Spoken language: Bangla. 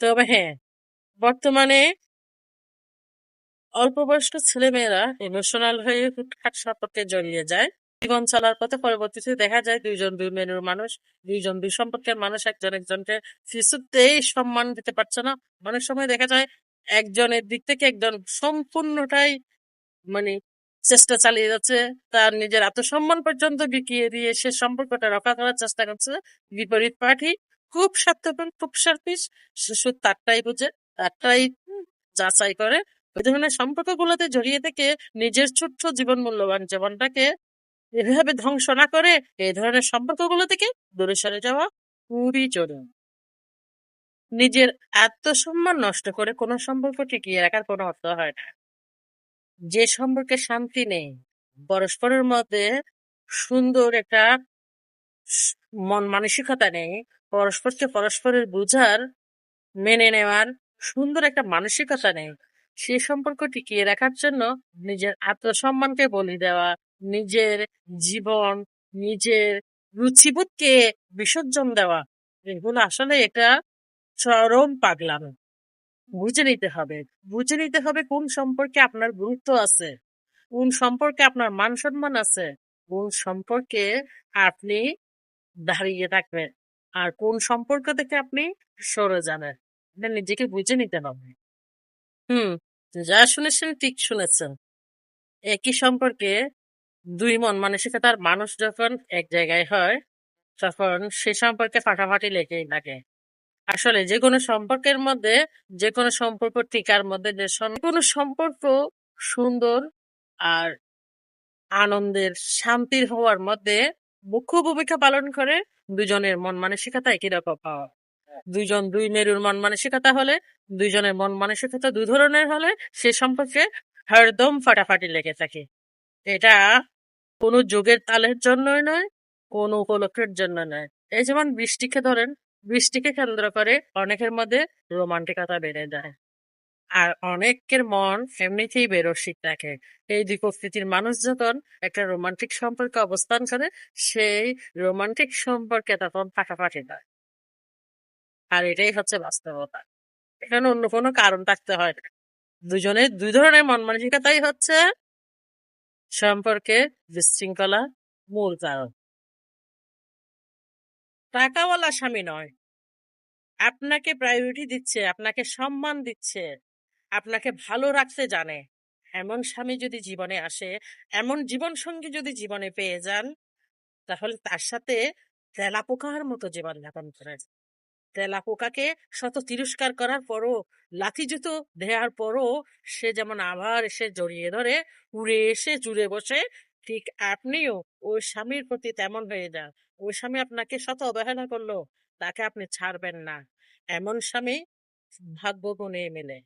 তবে হ্যাঁ বর্তমানে অল্প বয়স্ক ছেলেমেয়েরা ইমোশনাল হয়ে হুটহাট সম্পর্কে জড়িয়ে যায়। জীবন চলার পথে পরবর্তীতে দেখা যায় দুইজন দুই মেনুর মানুষ, দুইজন দুই সম্পর্কের মানুষ, একজন একজনকে কিছুতেই সম্মান দিতে পারছে না। অনেক সময় দেখা যায় একজনের দিক থেকে একজন সম্পূর্ণটাই মানে চেষ্টা চালিয়ে যাচ্ছে, তার নিজের আত্মসম্মান পর্যন্ত বিকিয়ে দিয়ে সে সম্পর্কটা রক্ষা করার চেষ্টা করছে। বিপরীত পার্টি খুব স্বার্থপর খুব সার্ভিস শুধু তারটাই বুঝে, তারটাই যাচাই করে। ওই ধরনের সম্পর্কগুলোতে জড়িয়ে থেকে নিজের ছোট্ট জীবন মূল্যবান জীবনটাকে এভাবে ধ্বংস না করে এই ধরনের সম্পর্কগুলো থেকে দূরে সরে যাওয়া খুবই জরুরি। নিজের আত্মসম্মান নষ্ট করে কোনো সম্পর্ক টিকিয়ে রাখার কোনো অর্থ হয় না। যে সম্পর্কে শান্তি নেই, পরস্পরের মধ্যে সুন্দর একটা মন মানসিকতা নেই, পরস্পরকে পরস্পরের বুঝার, মেনে নেওয়ার সুন্দর একটা মানসিকতা নেই। সে সম্পর্ক টিকিয়ে রাখার জন্য নিজের আত্মসম্মানকে বলি দেওয়া, নিজের জীবন, নিজের রুচিবোধকে বিসর্জন দেওয়া, এগুলো আসলে এটা চরম পাগলাম। বুঝে নিতে হবে, বুঝে নিতে হবে কোন সম্পর্কে আপনার গুরুত্ব আছে, কোন সম্পর্কে আপনার মান সম্মান আছে, কোন সম্পর্কে আপনি দাঁড়িয়ে থাকবেন। আর কোন সম্পর্ক থেকে আপনি সরে এটা নিজেকে বুঝে নিতে হবে। হুম, যা শুনেছেন ঠিক শুনেছেন। একই সম্পর্কে দুই মন মানসিকতার মানুষ যখন এক জায়গায় হয়, তখন সে সম্পর্কে ফাটাফাটি লেগেই থাকে। আসলে যে কোনো সম্পর্কের মধ্যে যে কোনো সম্পর্ক টিকার মধ্যে যে কোনো সম্পর্ক সুন্দর আর আনন্দের, শান্তির হওয়ার মধ্যে মুখ্য ভূমিকা পালন করে দুজনের মন মানসিকতা একই রকম হওয়া। দুইজন দুই মেরুর মন মানসিকতা হলে, দুইজনের মন মানসিকতা দুই ধরনের হলে সে সম্পর্কে হরদম ফাটাফাটি লেগে থাকে। এটা কোনো যুগের তালের জন্যই নয়, কোনো উপলক্ষের জন্য নয়। এই যেমন বৃষ্টিকে ধরেন, বৃষ্টিকে কেন্দ্র করে অনেকের মধ্যে রোমান্টিকতা বেড়ে যায়। আর অনেকের মন এমনিতেই বেরসিক থাকে এই দুই প্রকৃতির মানুষ যখন একটা রোমান্টিক সম্পর্কে অবস্থান করে, সেই রোমান্টিক সম্পর্কে তখন ফাটাফাটি দেয় আর এটাই হচ্ছে বাস্তবতা। এখানে অন্য কোনো কারণ থাকতে হয় না। দুজনে দুই ধরনের মন মানসিকতাই হচ্ছে সম্পর্কে বিশৃঙ্খলা মূল কারণ। টাকাওয়ালা স্বামী নয়। আপনাকে প্রায়োরিটি দিচ্ছে, আপনাকে সম্মান দিচ্ছে। আপনাকে ভালো রাখতে জানে। এমন স্বামী যদি জীবনে আসে, এমন জীবন সঙ্গী যদি জীবনে পেয়ে যান, তাহলে তার সাথে তেলাপোকার মতো জীবন যাপন করে তেলাপোকাকে শত তিরস্কার করার পরও, লাথি জুতো দেওয়ার পরও সে যেমন আবার এসে জড়িয়ে ধরে, উড়ে এসে জুড়ে বসে, ঠিক আপনিও ওই স্বামীর প্রতি তেমন হয়ে যান। ওই স্বামী আপনাকে শত অবহেলা করল, তাকে আপনি ছাড়বেন না। এমন স্বামী ভাগ্য গুণে মেলে।